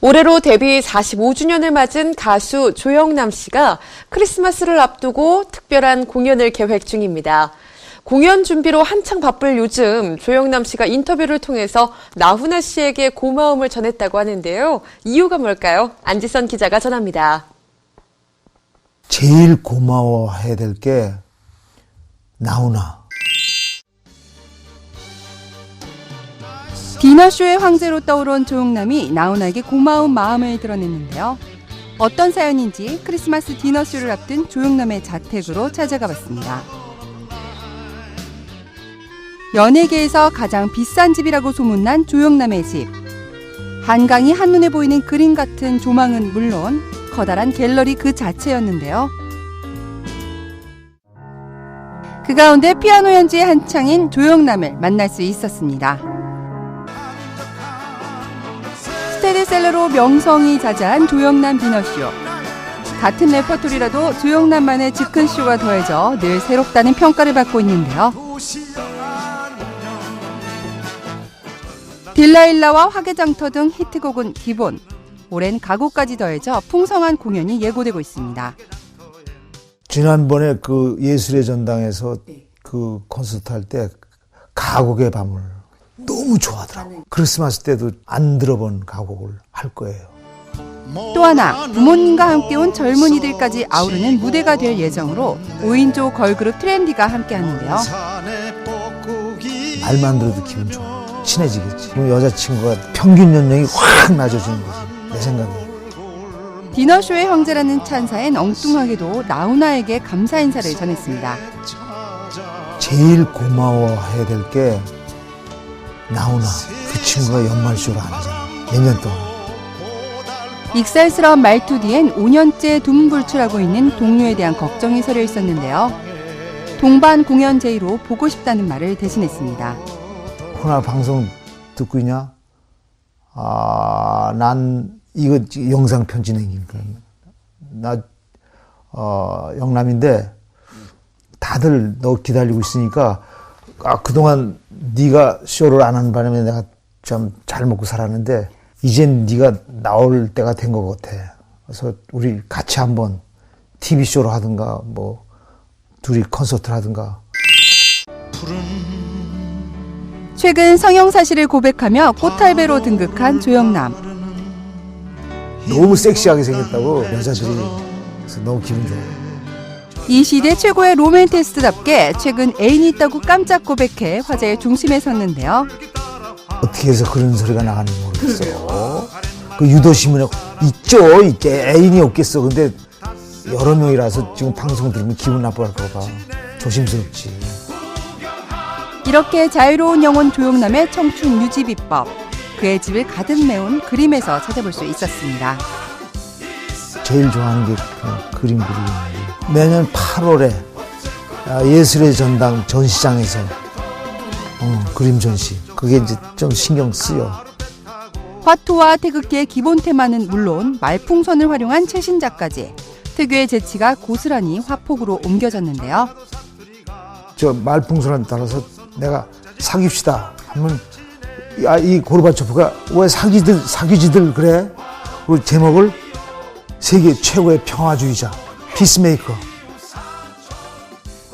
올해로 데뷔 45주년을 맞은 가수 조영남 씨가 크리스마스를 앞두고 특별한 공연을 계획 중입니다. 공연 준비로 한창 바쁠 요즘 조영남 씨가 인터뷰를 통해서 나훈아 씨에게 고마움을 전했다고 하는데요. 이유가 뭘까요? 안지선 기자가 전합니다. 제일 고마워해야 될 게 나훈아. 디너쇼의 황제로 떠오른 조용남이 나훈아에게 고마운 마음을 드러냈는데요. 어떤 사연인지 크리스마스 디너쇼를 앞둔 조용남의 자택으로 찾아가 봤습니다. 연예계에서 가장 비싼 집이라고 소문난 조용남의 집. 한강이 한눈에 보이는 그림 같은 조망은 물론 커다란 갤러리 그 자체였는데요. 그 가운데 피아노 연주의 한창인 조영남을 만날 수 있었습니다. 명성이 자자한 조영남 디너쇼. 같은 레퍼토리라도 조영남만의 즉흥쇼가 더해져 늘 새롭다는 평가를 받고 있는데요. 딜라일라와 화개장터 등 히트곡은 기본. 올해는 가곡까지 더해져 풍성한 공연이 예고되고 있습니다. 지난번에 그 예술의 전당에서 그 콘서트 할 때 가곡의 밤을 너무 좋아하더라고. 크리스마스 때도 안 들어본 가곡을 할 거예요. 또 하나 부모님과 함께 온 젊은이들까지 아우르는 무대가 될 예정으로 5인조 걸그룹 트렌디가 함께 하는데요. 말만 들어도 기분 좋아. 친해지겠지. 여자친구가 평균 연령이 확 낮아지는 거지. 내 생각에. 디너쇼의 형제라는 찬사엔 엉뚱하게도 나훈아에게 감사 인사를 전했습니다. 제일 고마워해야 될 게 나훈아. 그 친구가 연말쇼를 안 하잖아. 몇 년 동안. 익살스러운 말투 뒤엔 5년째 둠불출하고 있는 동료에 대한 걱정이 서려 있었는데요. 동반 공연 제의로 보고 싶다는 말을 대신했습니다. 훈아 방송 듣고 있냐? 아, 난 이거 영상 편지 내니까. 나, 어, 영남인데 다들 너 기다리고 있으니까 아, 그동안 네가 쇼를 안 하는 바람에 내가 좀잘 먹고 살았는데 이젠 네가 나올 때가 된 것 같아. 그래서 우리 같이 한번 TV 쇼를 하든가 뭐 둘이 콘서트를 하든가 최근 성형 사실을 고백하며 꽃탈배로 등극한 조영남. 너무 섹시하게 생겼다고 여자들이 그래서 너무 기분 좋아. 이 시대 최고의 로맨티스트답게 최근 애인이 있다고 깜짝 고백해 화제의 중심에 섰는데요. 어떻게 해서 그런 소리가 나가는지 모르겠어. 그 유도신문에 있죠, 있게 애인이 없겠어. 근데 여러 명이라서 지금 방송 들으면 기분 나빠할까 봐 조심스럽지. 이렇게 자유로운 영혼 조영남의 청춘 유지 비법. 그의 집을 가득 메운 그림에서 찾아볼 수 있었습니다. 제일 좋아하는 게 그냥 그림 그리기 매년 8월에 아, 예술의 전당 전시장에서 어, 그림 전시 그게 이제 좀 신경 쓰여. 화투와 태극기의 기본 테마는 물론 말풍선을 활용한 최신작까지 특유의 재치가 고스란히 화폭으로 옮겨졌는데요. 저 말풍선에 따라서 내가 사깁시다 하면 야, 이 고르바초프가 왜 사기들 사기지들 그래? 그 제목을 세계 최고의 평화주의자 피스메이커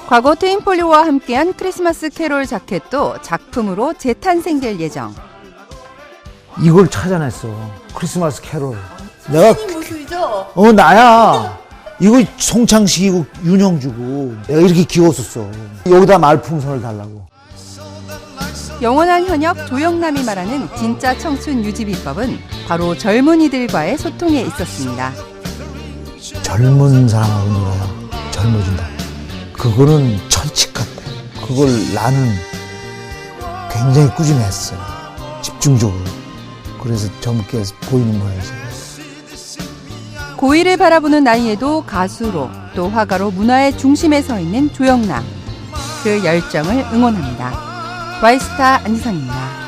과거 트윈폴리오와 함께한 크리스마스 캐롤 자켓도 작품으로 재탄생될 예정. 이걸 찾아냈어 크리스마스 캐롤 내가 모습이죠? 어 나야 이거 송창식이고 윤형주고 내가 이렇게 귀여웠었어 여기다 말풍선을 달라고 영원한 현역 조영남이 말하는 진짜 청춘 유지 비법은 바로 젊은이들과의 소통에 있었습니다. 젊은 사람하고 놀아야 젊어진다. 그거는 철칙 같아. 그걸 나는 굉장히 꾸준했어. 집중적으로. 그래서 젊게 보이는 거야지. 고의를 바라보는 나이에도 가수로 또 화가로 문화의 중심에 서 있는 조영남. 그 열정을 응원합니다. 와이스타 안지선입니다.